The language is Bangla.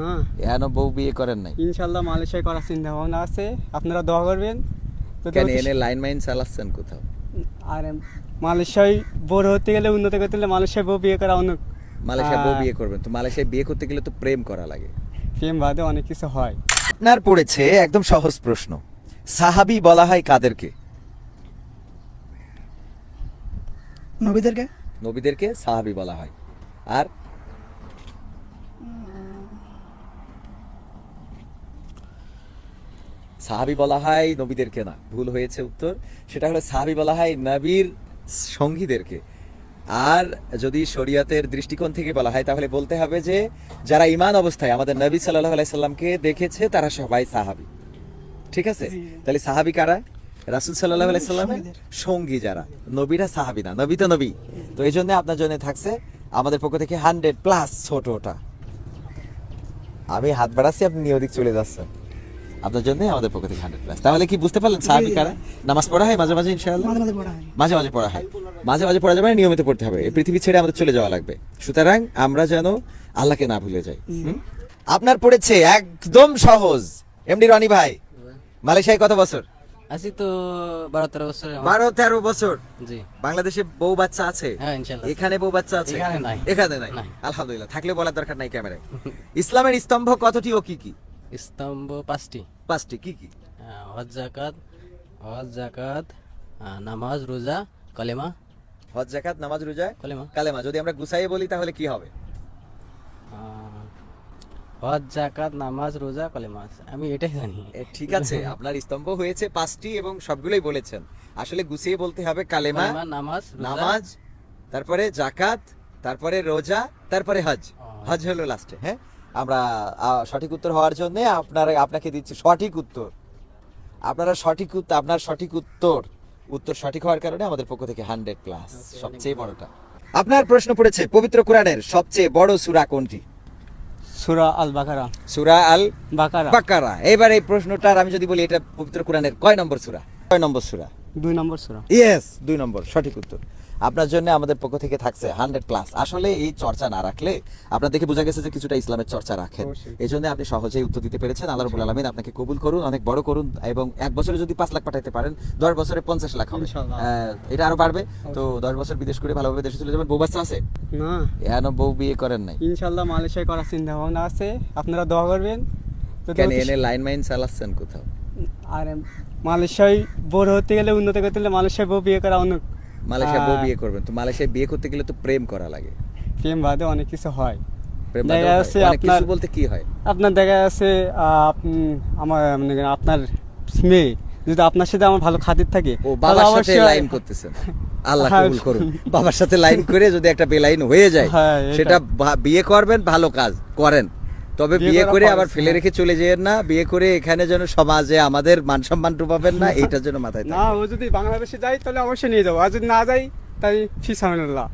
হ্যাঁ। এখনও বউ বিয়ে করেন নাই। ইনশাল্লাহ মালয়েশিয়ায় করার চিন্তা ভাবনা আছে। আপনারা দোয়া করবেন। কেন এনে লাইন মাইন চালাচ্ছেন কোথাও? আর মালয়েশিয়ায় বড় হতে গেলে উন্নত করতে গেলে মালয়েশিয়ায় বউ বিয়ে করা অনেক মালয়েশিয়া বউ বিয়ে করবেন। তো মালয়েশিয়ায় বিয়ে করতে গেলে তো প্রেম করা লাগে। প্রেম বাদে অনেক কিছু হয়। আপনার পড়েছে একদম সহজ প্রশ্ন। সাহাবি বলা হয় কাদেরকে? নবীদেরকে? নবীদেরকে সাহাবি বলা হয়। আর সাহাবি বলা হয় নবীদেরকে না ভুল হয়েছে উত্তর। সেটা হলো সাহাবি বলা হয় নবীর সঙ্গীদেরকে। আর যদি শরীয়তের দৃষ্টিকোণ থেকে বলা হয় তাহলে বলতে হবে যে যারা ইমান অবস্থায় আমাদের নবী সাল্লাহ আলাইসাল্লামকে দেখেছে তারা সবাই সাহাবি। ঠিক আছে? তাহলে সাহাবি কারা? রাসুল সাল্লাহ আলাইসাল্লামের সঙ্গী যারা। নবীরা সাহাবি না নবী তো নবী। তো এই জন্য আপনার জন্য থাকছে আমাদের পক্ষ থেকে হান্ড্রেড প্লাস ছোট ওটা। আমি হাত বাড়াচ্ছি আপনি নিয়দিক চলে যাচ্ছেন। আপনার জন্য আমাদের পক্ষ থেকে হান্ড্রেড প্লাস তাহলে কি বুঝতে পারলেন সাহাবি কারা? নামাজ পড়া হয় মাঝে মাঝে ইনশাআল্লাহ? মাঝে মাঝে পড়া হয়। মাঝে মাঝে পড়া হয়। মাঝে মাঝে পড়া যাবে নিয়মিত পড়তে হবে। এই পৃথিবী ছেড়ে আমাদের চলে যাওয়া লাগবে। সুতরাং আমরা যেন আল্লাহকে না ভুলে যাই। আপনার পড়েছে একদম সহজ। এমডি রনি ভাই মালয়েশিয়ায় কত বছর? আছি তো বারো তেরো বছর বারো তেরো বছর? জি। বাংলাদেশে বউ বাচ্চা আছে? হ্যাঁ এখানে বউ বাচ্চা আছে? এখানে নাই। এখানে নাই? নাই। আলহামদুলিল্লাহ থাকলে বলার দরকার নাই ক্যামেরায়। ইসলামের স্তম্ভ কতটি ও কি কি? স্তম্ভ পাঁচটি। পাঁচটি কি কি? হজ জাকাত হজ জাকাত নামাজ রোজা কলেমা। হজ জাকাত নামাজ রোজা কলেমা। কালেমা। যদি আমরা গুছাইয়ে বলি তাহলে কি হবে? হজ জাকাত নামাজ রোজা কলেমা। আমি এটাই জানি। ঠিক আছে আপনার স্তম্ভ হয়েছে পাঁচটি এবং সবগুলোই বলেছেন। আসলে গুছিয়ে বলতে হবে কালেমা কলেমা নামাজ নামাজ তারপরে জাকাত তারপরে রোজা তারপরে হজ হজ হলো লাস্টে হ্যাঁ? আমরা সঠিক উত্তর হওয়ার জন্য আপনার আপনাকে দিচ্ছি সঠিক উত্তর। আপনারা সঠিক উত্তর আপনার সঠিক উত্তর উত্তর সঠিক হওয়ার কারণে আমাদের পক্ষ থেকে হান্ড্রেড প্লাস সবচেয়ে বড়টা। আপনার প্রশ্ন পড়েছে পবিত্র কোরআনের সবচেয়ে বড় সূরা কোনটি? সুরা আল বাকারা সূরা আল বাকারা। বাকারা। এবার এই প্রশ্নটার আমি যদি বলি এটা পবিত্র কোরআনের কয় নম্বর সূরা? কয় নম্বর সূরা? দুই নম্বর সুরা। ইয়েস দুই নম্বর সঠিক উত্তর। আপনার জন্য আমাদের পক্ষ থেকে থাকছে হান্ড্রেড প্লাস আসলে এই চর্চা না রাখলে আপনার দেখে বোঝা গেছে যে কিছুটা ইসলামের চর্চা রাখেন। এই জন্য আপনি সহজেই উত্তর দিতে পেরেছেন। আল্লাহ রবুল আলমিন আপনাকে কবুল করুন অনেক বড় করুন এবং এক বছরে যদি পাঁচ লাখ পাঠাতে পারেন দশ বছরে পঞ্চাশ লাখ হবে। এটা আরও বাড়বে। তো দশ বছর বিদেশ করে ভালোভাবে দেশে চলে যাবেন। বউ বাচ্চা আছে? না। এখনও বউ বিয়ে করেন নাই? ইনশাল্লাহ মালয়েশিয়ায় করার চিন্তা ভাবনা আছে। আপনারা দোয়া করবেন। কেন এনে লাইন মাইন চালাচ্ছেন কোথাও? আর মালয়েশিয়ায় বড় হতে গেলে উন্নত করতে গেলে মালয়েশিয়ায় বউ বিয়ে করা অনেক মালয়েশিয়া বউ বিয়ে করবেন। তো মালয়েশিয়ায় বিয়ে করতে গেলে তো প্রেম করা লাগে। প্রেম বাদে অনেক কিছু হয়। দেখা যাচ্ছে আপনার- বলতে কি হয়? আপনার দেখা যাচ্ছে আমার মানে আপনার মেয়ে যদি আপনার সাথে আমার ভালো খাতির থাকে ও বাবার সাথে লাইন করতেছেন আল্লাহ হ্যাঁ, কবুল করুন বাবার সাথে লাইন করে যদি একটা বেলাইন হয়ে যায় হ্যাঁ, সেটা বিয়ে করবেন ভালো কাজ করেন। তবে বিয়ে করে আবার ফেলে হ্যাঁ। রেখে চলে যেয়েন না। বিয়ে করে এখানে যেন সমাজে আমাদের মান সম্মান ডুবাবেন না এইটার জন্য মাথায় না ও যদি বাংলাদেশে যাই তাহলে অবশ্যই নিয়ে যাব। আর যদি না যাই তাই ফিসামিল্লাহ